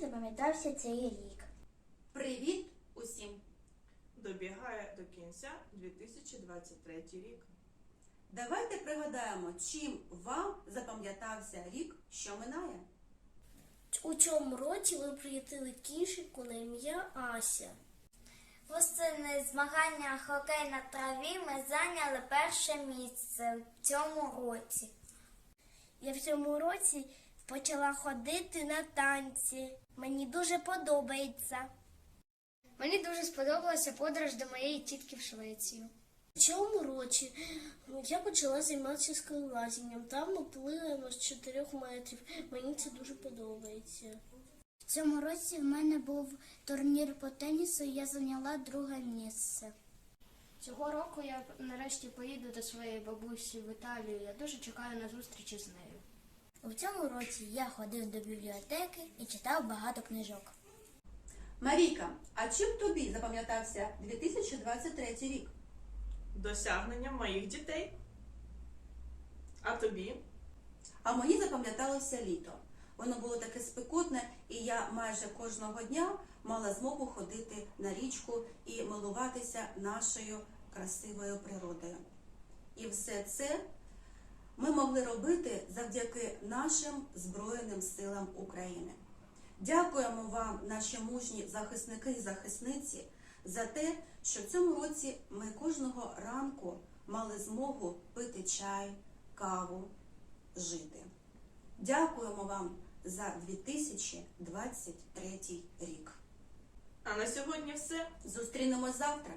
запам'ятався цей рік. Привіт усім! Добігає до кінця 2023 рік. Давайте пригадаємо, чим вам запам'ятався рік, що минає. У цьому році ви приїтили кішечку на ім'я Ася. Восени змагання хокей на траві ми зайняли перше місце в цьому році. Я в цьому році почала ходити на танці. Мені дуже подобається. Мені дуже сподобалася подорож до моєї тітки в Швецію. В цьому році я почала займатися скалолазінням. Там ми плиємо з 4 метрів. Мені це дуже подобається. В цьому році в мене був турнір по тенісу, і я зайняла друге місце. Цього року я нарешті поїду до своєї бабусі в Італію. Я дуже чекаю на зустрічі з нею. У цьому році я ходив до бібліотеки і читав багато книжок. Марійка, а чим тобі запам'ятався 2023 рік? Досягнення моїх дітей. А тобі? А мені запам'яталося літо. Воно було таке спекотне, і я майже кожного дня мала змогу ходити на річку і милуватися нашою красивою природою. І все це ми могли робити завдяки нашим Збройним силам України. Дякуємо вам, наші мужні захисники і захисниці, за те, що в цьому році ми кожного ранку мали змогу пити чай, каву, жити. Дякуємо вам за 2023 рік. А на сьогодні все. Зустрінемось завтра.